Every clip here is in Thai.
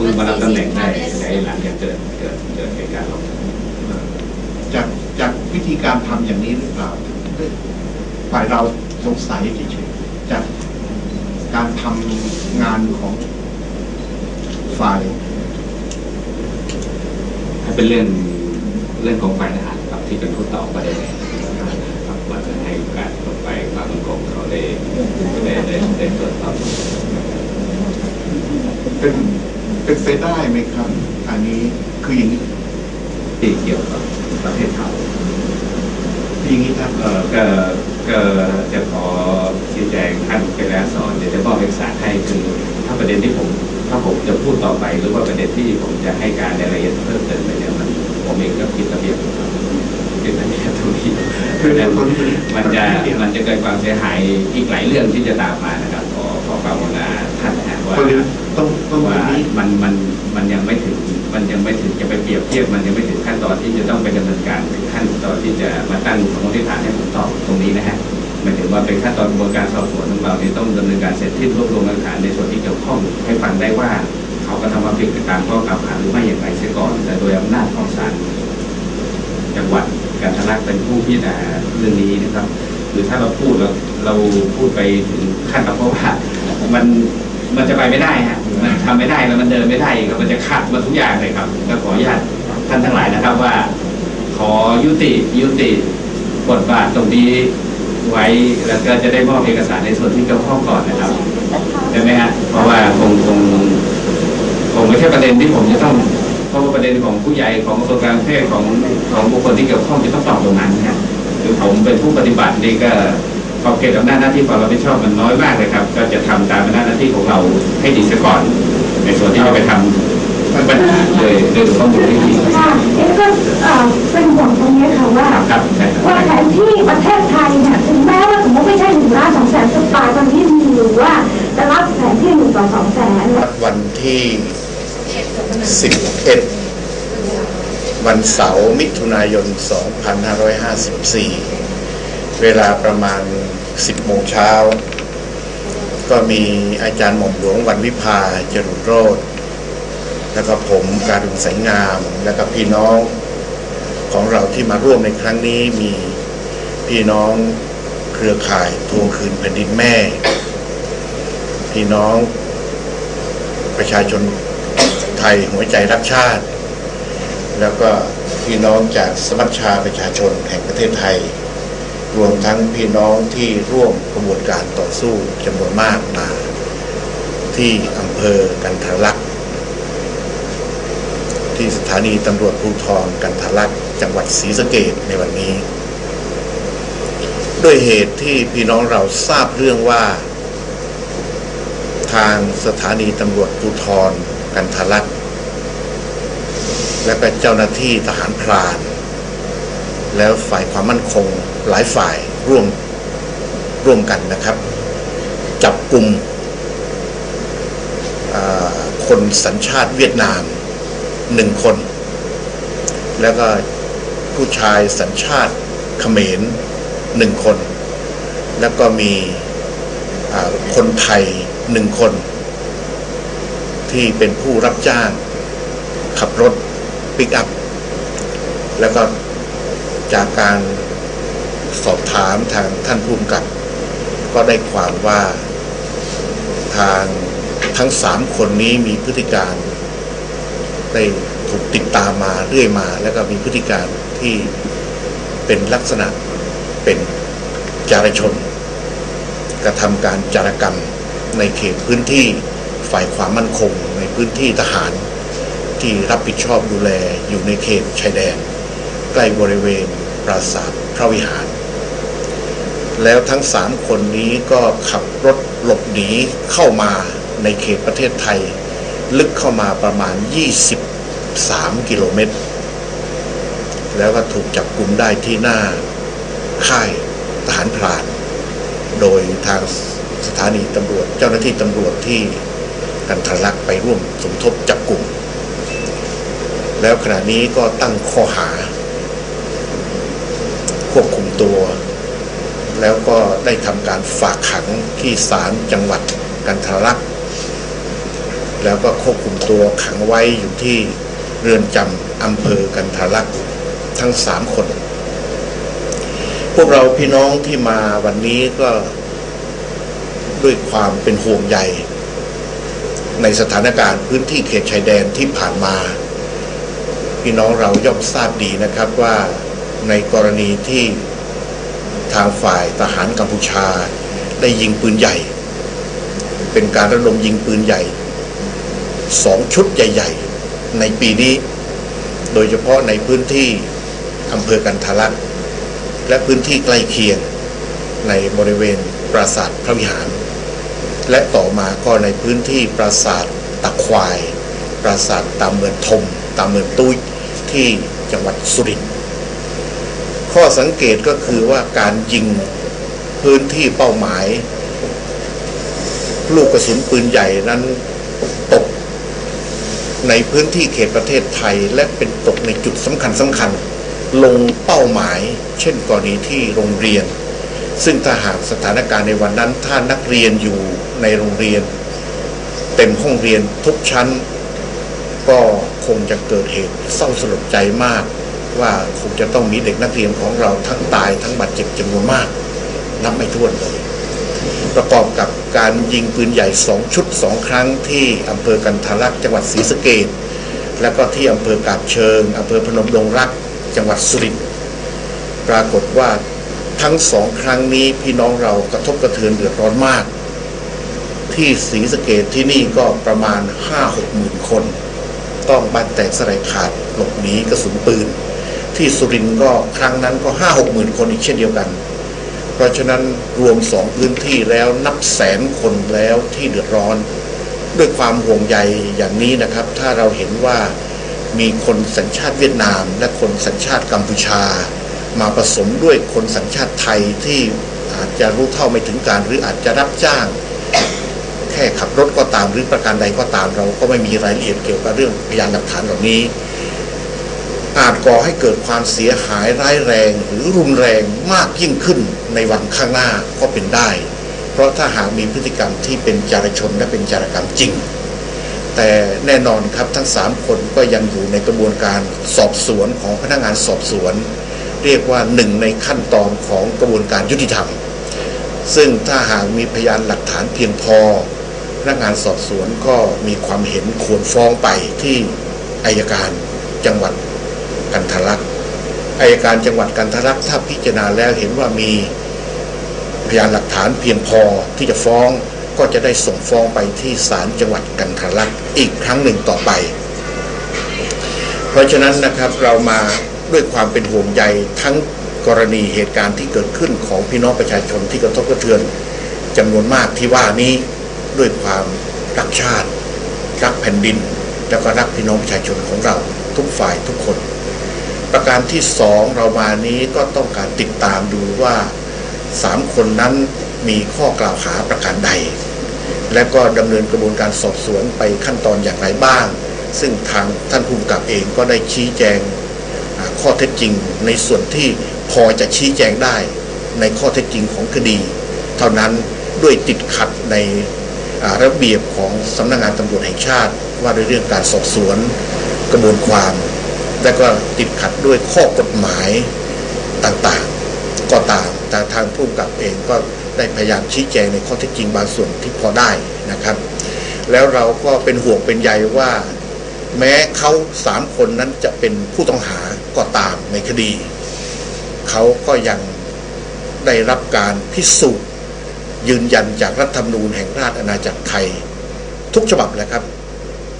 พิ่งมารับตำแหน่งได้ในหลังจากเกิดเกิดเกิดเหตุการณ์ลงจากจากวิธีการทำอย่างนี้หรือเปล่าฝ่ายเราสงสัยเฉยๆจากการทำงานของฝ่ายให้เป็นเรื่องเรื่องของฝ่ายทหารครับที่เป็นผู้ตอบประเด็นครับว่าจะให้การตกไปความมั่นคงเขาได้ได้ได้ได้ตรวจสอบเป็น เป็นไปได้ไหมครับ อันนี้คืออย่างนี้ที่เกี่ยวกับประเทศเขาอย่างนี้ครับเอ่อก็ก็จะขอชี้แจงท่านเป็นแล้วสอนเดี๋ยวจะบอกเอกสารให้คือถ้าประเด็นที่ผมถ้าผมจะพูดต่อไป หรือว่าประเด็นที่ผมจะให้การในรายละเอียดเพิ่มเติมไปเนี่ยมันผมเองก็คิดระเบียบอยู่ครับคิดระเบียบตรงนี้เพราะฉะนั้นมันจะมันจะเกิดความเสียหายอีกหลายเรื่องที่จะตามมานะครับขอขอความกรุณา ท่านนะฮะว่าต้องต้องว่าย่างนี้มันมันมันยังไม่ถึงมันยังไม่ถึงจะไปเปรียบเทียบมันยังไม่ถึงขั้นตอนที่จะต้องไปดำเนินการถึงขั้นตอนที่จะมาตั้งสมมติฐานให้ผมตอบตรงนี้นะฮะหมายถึงว่าเป็นขั้นตอนกระบวนการสอบสวนของเราเนี่ยต้องดำเนินการเสร็จที่รวบรวมหลักฐานในส่วนที่เกี่ยวข้องให้ฟังได้ว่า เขาก็ทำความผิดตามข้อกล่าวหาหรือไม่อย่างไรเสียก่อน แต่โดยอำนาจของศาลจังหวัดการทลักเป็นผู้พิจารณาเรื่องนี้นะครับ หรือถ้าเราพูดเราเราพูดไปถึงขั้นกับเพราะว่ามัน มันจะไปไม่ได้ฮะมันทำไม่ได้แล้วมันเดินไม่ได้กครับมันจะขัดมาทุกอย่างเลยครับก็ขออนุญาตท่านทั้งหลายนะครับว่า ขอยุติยุติบทบาทตรงนี้ไว้แล้วก็จะได้มอบเอกสารในส่วนที่เกี่ยวข้องก่อนนะครับได้ไหมฮะเพราะว่าคงคงคงไม่ใช่ประเด็นที่ผมจะต้องเพราะว่าประเด็นของผู้ใหญ่ของกระทรวงการเทศของของบุคคลที่เกี่ยวข้องจะต้องตอบตรงนั้นนะฮะคือผมเป็นผู้ปฏิบัตินี่ก็ ขอบเขตอำนาจหน้าที่ความรับผิดชอบมันน้อยมากเลยครับ ก็จะทำตามอำนาจหน้าที่ของเราให้ดีซะก่อน ในส่วนที่จะไปทำปัญหาโดยโดยข้อมูลที่ดีค่ะเอ๊ะก็เอ่อเป็นห่วงตรงนี้ค่ะว่าครับใช่ครับว่าแผนที่ประเทศไทยเนี่ยถึงแม้ว่าสมมติไม่ใช่หนึ่งล้านสองแสนจุดตายวันที่มีหรือว่าจะรับแผนที่หนึ่งต่อสองแสนวันที่11วันเสาร์มิถุนายน 2554 เวลาประมาณ 10 โมงเช้า ก็มีอาจารย์หม่อมหลวงวันวิพาจรุโรธแล้วก็ผมการุณสายงาม แล้วก็พี่น้องของเราที่มาร่วมในครั้งนี้มีพี่น้องเครือข่ายทวงคืนแผ่นดินแม่ พี่น้องประชาชนไทยหัวใจรักชาติ แล้วก็พี่น้องจากสมัชชาประชาชนแห่งประเทศไทย รวมทั้งพี่น้องที่ร่วมกระบวนการต่อสู้จำนวนมากมาที่อำเภอกันทรลักษ์ที่สถานีตำรวจภูธรกันทรลักษ์จังหวัดศรีสะเกษในวันนี้ ด้วยเหตุที่พี่น้องเราทราบเรื่องว่า ทางสถานีตำรวจภูธรกันทรลักษ์และก็นเจ้าหน้าที่ทหารพราน แล้วฝ่ายความมั่นคง หลายฝ่ายร่วมร่วมกันนะครับ จับกลุ่มคนสัญชาติเวียดนามหนึ่งคน แล้วก็ผู้ชายสัญชาติเขมรหนึ่งคน แล้วก็มีคนไทยหนึ่งคน ที่เป็นผู้รับจ้าง ขับรถปิกอัพ แล้วก็จากการ สอบถามทางท่านผู้กำกับ ก็ได้ความว่าทางทั้งสามคนนี้มีพฤติการได้ถูกติดตามมาเรื่อยมา แล้วก็มีพฤติการที่เป็นลักษณะเป็นจารชน กระทำการจารกรรมในเขตพื้นที่ฝ่ายความมั่นคง ในพื้นที่ทหารที่รับผิดชอบดูแลอยู่ในเขตชายแดน ใกล้บริเวณปราสาทพระวิหาร แล้วทั้งสามคนนี้ก็ขับรถหลบหนีเข้ามาในเขตประเทศไทย ลึกเข้ามาประมาณ 23 กิโลเมตร แล้วก็ถูกจับกลุ่มได้ที่หน้าค่ายทหารพราน โดยทางสถานีตำรวจเจ้าหน้าที่ตำรวจที่กันทรลักษ์ไปร่วมสมทบจับกลุ่ม แล้วขณะนี้ก็ตั้งข้อหา ควบคุมตัว แล้วก็ได้ทำการฝากขังที่ศาลจังหวัดกันทรลักษ์แล้วก็ควบคุมตัวขังไว้อยู่ที่เรือนจำอำเภอกันทารักษ์ทั้งสามคน พวกเราพี่น้องที่มาวันนี้ก็ด้วยความเป็นห่วงใยในสถานการณ์พื้นที่เขตชายแดนที่ผ่านมา พี่น้องเราย่อมทราบดีนะครับว่าในกรณีที่ ทางฝ่ายทหารกัมพูชา ได้ยิงปืนใหญ่ เป็นการระดมยิงปืนใหญ่สองชุดใหญ่ ๆ ในปีนี้ โดยเฉพาะในพื้นที่อำเภอกันทะลักและพื้นที่ใกล้เคียงในบริเวณปราสาทพระวิหาร และต่อมาก็ในพื้นที่ปราสาทตะควาย ปราสาทตามเมืองทม ตามเมืองตุ้ยที่จังหวัดสุรินทร์ ข้อสังเกตก็คือว่าการยิงพื้นที่เป้าหมาย ลูกกระสุนปืนใหญ่นั้นตกในพื้นที่เขตประเทศไทยและเป็นตกในจุดสำคัญสำคัญ ลงเป้าหมาย เช่นกรณีที่โรงเรียน ซึ่งถ้าหากสถานการณ์ในวันนั้นถ้านักเรียนอยู่ในโรงเรียน เต็มห้องเรียนทุกชั้น ก็คงจะเกิดเหตุเศร้าสลดใจมาก ว่าคงจะต้องมีเด็กนักเรียนของเราทั้งตายทั้งบาดเจ็บจำนวนมาก นับไม่ถ้วนเลย ประกอบกับการยิงปืนใหญ่สองชุดสองครั้งที่อำเภอกันทารักจังหวัดศรีสะเกดและก็ที่อำเภอกาบเชิงอำเภอพนมดงรัก จังหวัดสุรินทร์ปรากฏว่าทั้งสองครั้งนี้พี่น้องเรากระทบกระเทือนเดือดร้อนมาก ที่ศรีสะเกดที่นี่ก็ประมาณห้าหกหมื่นคน ต้องบ้านแตกสลายขาดหลบหนีกระสุนปืน ที่สุรินทร์ก็ครั้งนั้นก็ห้าหกหมื่นคนอีกเช่นเดียวกัน เพราะฉะนั้นรวมสองพื้นที่แล้วนับแสนคนแล้วที่เดือดร้อน ด้วยความห่วงใยอย่างนี้นะครับ ถ้าเราเห็นว่ามีคนสัญชาติเวียดนาม และคนสัญชาติกัมพูชา มาผสมด้วยคนสัญชาติไทยที่อาจจะรู้เท่าไม่ถึงการหรืออาจจะรับจ้าง แค่ขับรถก็ตามหรือประการใดก็ตามเราก็ไม่มีรายละเอียดเกี่ยวกับเรื่องพยานหลักฐานเหล่านี้ อาจก่อให้เกิดความเสียหายร้ายแรงหรือรุนแรงมากยิ่งขึ้นในวันข้างหน้าก็เป็นได้ เพราะถ้าหากมีพฤติกรรมที่เป็นจารชนและเป็นจารกรรมจริง แต่แน่นอนครับทั้งสามคนก็ยังอยู่ในกระบวนการสอบสวนของพนักงานสอบสวน เรียกว่าหนึ่งในขั้นตอนของกระบวนการยุติธรรม ซึ่งถ้าหากมีพยานหลักฐานเพียงพอพนักงานสอบสวนก็มีความเห็นควรฟ้องไปที่อายการจังหวัด กันทลักษ์อายการจังหวัดกันทลักษ์ถ้าพิจารณาแล้วเห็นว่ามีพยานหลักฐานเพียงพอที่จะฟ้องก็จะได้ส่งฟ้องไปที่ศาลจังหวัดกันทลักษ์อีกครั้งหนึ่งต่อไป เพราะฉะนั้นนะครับเรามาด้วยความเป็นห่วงใยทั้งกรณีเหตุการณ์ที่เกิดขึ้นของพี่น้องประชาชนที่กระทบกระเทือนจำนวนมากที่ว่านี้ด้วยความรักชาติ รักแผ่นดิน แล้วก็รักพี่น้องประชาชนของเราทุกฝ่ายทุกคน ประการที่สองเรามานี้ก็ต้องการติดตามดูว่าสามคนนั้นมีข้อกล่าวหาประการใด และก็ดำเนินกระบวนการสอบสวนไปขั้นตอนอย่างไรบ้าง ซึ่งทางท่านภูมิกับเองก็ได้ชี้แจงข้อเท็จจริงในส่วนที่พอจะชี้แจงได้ในข้อเท็จจริงของคดี เท่านั้นด้วยติดขัดในระเบียบของสำนักงงานตำรวจแห่งชาติ ว่าด้วยเรื่องการสอบสวนกระบวนความ และก็ติดขัดด้วยข้อกฎหมายต่างๆ ก็ตามแต่ทางผู้กำกับเองก็ได้พยายามชี้แจงในข้อเท็จจริงบางส่วนที่พอได้นะครับ แล้วเราก็เป็นห่วงเป็นใยว่า แม้เขาสามคนนั้นจะเป็นผู้ต้องหาก็ตามในคดี เขาก็ยังได้รับการพิสูจน์ ยืนยันจากรัฐธรรมนูญแห่งราชอาณาจักรไทย ทุกฉบับแหละครับ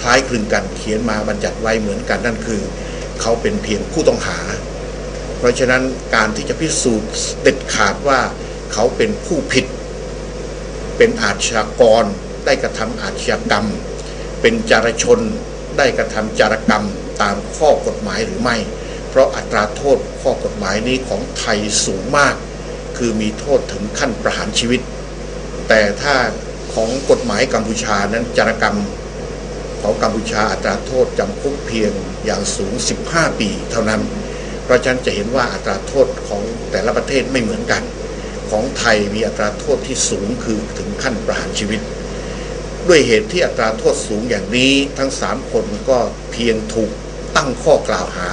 คล้ายคลึงกันเขียนมาบัญญัติไว้เหมือนกันนั่นคือ เขาเป็นเพียงผู้ต้องหา เพราะฉะนั้นการที่จะพิสูจน์เด็ดขาดว่าเขาเป็นผู้ผิด เป็นอาชญากรได้กระทำอาชญากรรม เป็นจารชนได้กระทำจารกรรมตามข้อกฎหมายหรือไม่ เพราะอัตราโทษข้อกฎหมายนี้ของไทยสูงมาก คือมีโทษถึงขั้นประหารชีวิต แต่ถ้าของกฎหมายกัมพูชานั้นจารกรรม ของกัมพูชาอัตราโทษจำคุกเพียงอย่างสูง 15 ปีเท่านั้น เพราะฉะนั้นจะเห็นว่าอัตราโทษของแต่ละประเทศไม่เหมือนกัน ของไทยมีอัตราโทษที่สูงคือถึงขั้นประหารชีวิต ด้วยเหตุที่อัตราโทษสูงอย่างนี้ทั้งสามคนก็เพียงถูกตั้งข้อกล่าวหา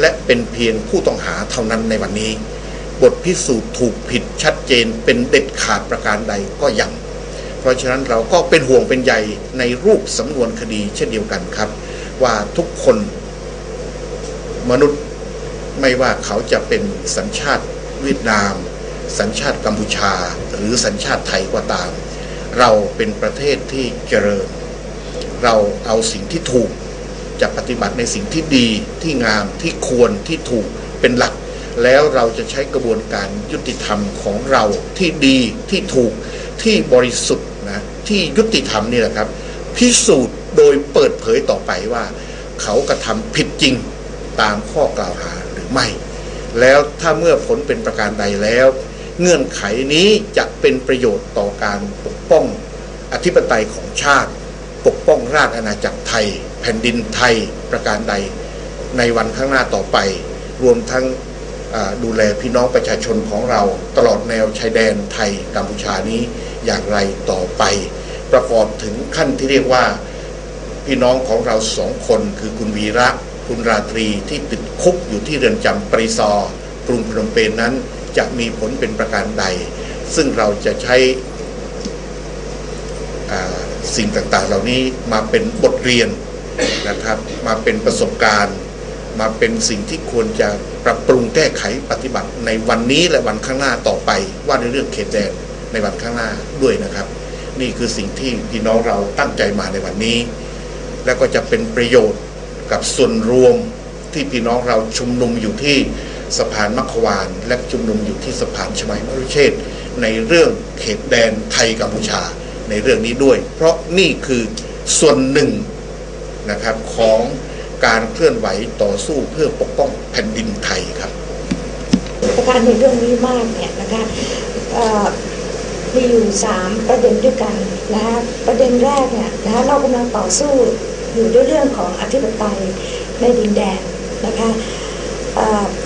และเป็นเพียงผู้ต้องหาเท่านั้นในวันนี้ บทพิสูจน์ถูกผิดชัดเจนเป็นเด็ดขาดประการใดก็ยัง เพราะฉะนั้นเราก็เป็นห่วงเป็นใยในรูปสำนวนคดีเช่นเดียวกันครับ ว่าทุกคนมนุษย์ไม่ว่าเขาจะเป็นสัญชาติเวียดนาม สัญชาติกัมพูชา หรือสัญชาติไทยก็ตาม เราเป็นประเทศที่เจริญ เราเอาสิ่งที่ถูกจะปฏิบัติในสิ่งที่ดีที่งามที่ควรที่ถูกเป็นหลัก แล้วเราจะใช้กระบวนการยุติธรรมของเราที่ดีที่ถูกที่บริสุทธิ์ ที่ยุติธรรมนี่แหละครับ พิสูจน์โดยเปิดเผยต่อไปว่า เขากระทำผิดจริงตามข้อกล่าวหาหรือไม่ แล้วถ้าเมื่อผลเป็นประการใดแล้ว เงื่อนไขนี้จะเป็นประโยชน์ต่อการปกป้องอธิปไตยของชาติ ปกป้องราชอาณาจักรไทย แผ่นดินไทยประการใด ในวันข้างหน้าต่อไป รวมทั้งดูแลพี่น้องประชาชนของเราตลอดแนวชายแดนไทยกัมพูชานี้อย่างไรต่อไป ประกอบถึงขั้นที่เรียกว่าพี่น้องของเราสองคน คือคุณวีระ คุณราตรีที่ติดคุกอยู่ที่เรือนจำปริซอ กรุงพนมเปญนั้นจะมีผลเป็นประการใด ซึ่งเราจะใช้สิ่งต่างๆ เหล่านี้มาเป็นบทเรียนนะครับ มาเป็นประสบการณ์ มาเป็นสิ่งที่ควรจะปรับปรุงแก้ไขปฏิบัติในวันนี้และวันข้างหน้าต่อไปว่าในเรื่องเขตแดนในวันข้างหน้าด้วยนะครับ นี่คือสิ่งที่พี่น้องเราตั้งใจมาในวันนี้ แล้วก็จะเป็นประโยชน์กับส่วนรวมที่พี่น้องเราชุมนุมอยู่ที่สะพานมัควาน และชุมนุมอยู่ที่สะพานชมัยมรุเชษในเรื่องเขตแดนไทยกัมพูชาในเรื่องนี้ด้วย เพราะนี่คือส่วนหนึ่งนะครับของการเคลื่อนไหวต่อสู้เพื่อปกป้องแผ่นดินไทยครับประการในเรื่องนี้มากเนี่ยนะคะ มีอยู่สามประเด็นด้วยกันนะคะประเด็นแรกเนี่ยนะคะเรากำลังต่อสู้อยู่ด้วยเรื่องของอธิปไตยในดินแดนนะคะ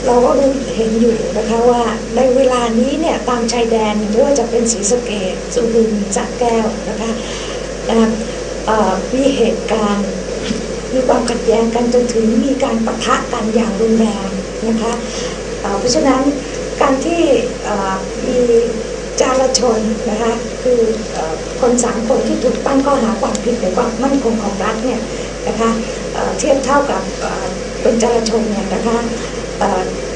เราก็รู้เห็นอยู่นะคะว่าในเวลานี้เนี่ยตามชายแดนไม่ว่าจะเป็นศรีสะเกษสุรินทร์สระแก้วนะคะนะมีเหตุการณ์มีความขัดแย้งกันจนถึงมีการปะทะกันอย่างรุนแรงนะคะเพราะฉะนั้นการที่มี จารชนนะคะคือคนสามคนที่ถูกตั้งข้อหาความผิดในความมั่นคงของรัฐเนี่ยนะคะเทียบเท่ากับเป็นจราชนเนี่ยนะคะ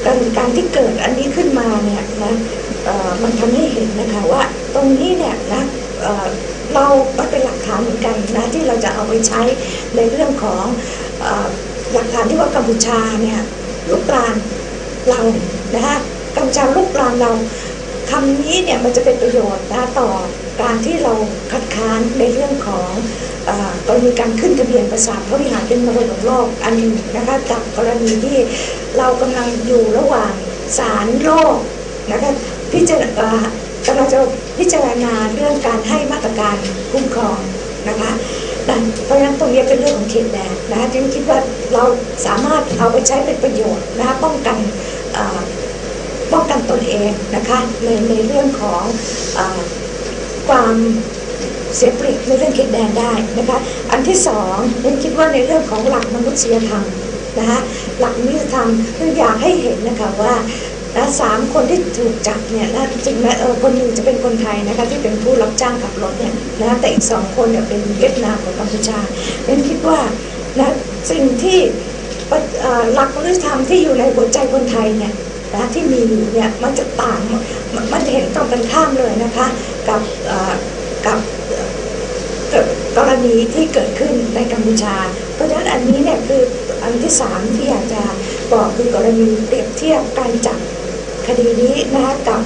การการที่เกิดอันนี้ขึ้นมาเนี่ยนะมันทำให้เห็นนะคะว่าตรงนี้เนี่ยนะเราเป็นหลักฐานเหมือนกันนะที่เราจะเอาไปใช้ในเรื่องของหลักฐานที่ว่ากัมพูชาเนี่ยลุกลานเรานะคะกัมพูชาลุกลานเรา คำนี้เนี่ยมันจะเป็นประโยชน์นะต่อการที่เราคัดค้านในเรื่องของเอ่อกรณีการขึ้นทะเบียนประสาทพระวิหารเป็นมรดกโลกอันหนึ่งนะคะกับกรณีที่เรากำลังอยู่ระหว่างศาลโลกนะคะพิจารณากำลังจะพิจารณาเรื่องการให้มาตรการคุ้มครองนะคะนะเพราะฉะนั้นตรงนี้เป็นเรื่องของเขตแดนนะคะจึงคิดว่าเราสามารถเอาไปใช้เป็นประโยชน์นะคะป้องกัน ป้องกันตนเองนะคะในในเรื่องของอความเสียเปรียบในเรื่องเขตแดนได้นะคะอันที่สองฉันคิดว่าในเรื่องของหลักมนุษยธรรมนะคะหลักมนุษยธรรมคืออยากให้เห็นนะคะว่านะสามคนที่ถูกจับเนี่ยนะจริงๆนะเออคนหนึ่งจะเป็นคนไทยนะคะที่เป็นผู้รับจ้างขับรถเนี่ยนะแต่อีกสองคนเนี่ยเป็นเวียดนามกับกัมพูชาเรนคิดว่านะสิ่งที่หลักมนุษยธรรมที่อยู่ในหัวใจคนไทยเนี่ย นะที่มีอยู่เนี่ยมันจะต่างมันมันจะเห็นตรงกันข้ามเลยนะคะ กับกับกรณีที่เกิดขึ้นในกัมพูชา เพราะฉะนั้นอันนี้เนี่ยคืออันที่สามที่อยากจะบอกคือกรณีเปรียบเทียบการจับคดีนี้นะคะกับ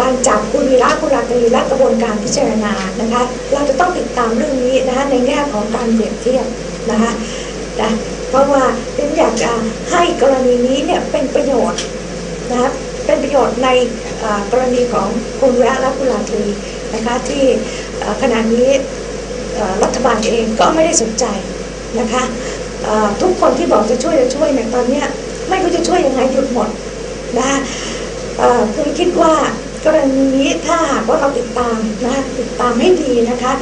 การจับคุณวีระคุณราตรีและกระบวนการพิจารณานะคะเราจะต้องติดตามเรื่องนี้นะคะในแง่ของการเปรียบเทียบนะคะนะเพราะว่าเป็นอยากจะให้กรณีนี้เนี่ยเป็นประโยชน์ นะคะเป็นประโยชน์ในกรณีของคุณแวระและคุณราตรีนะคะที่ขณะนี้รัฐบาลเองก็ไม่ได้สนใจนะคะทุกคนที่บอกจะช่วยจะช่วยเนี่ยตอนนี้ไม่รู้จะช่วยยังไงหยุดหมดนะคะเอ่อคือคิดว่ากรณีนี้ถ้าหากว่าเราติดตามนะติดตามให้ดีนะคะ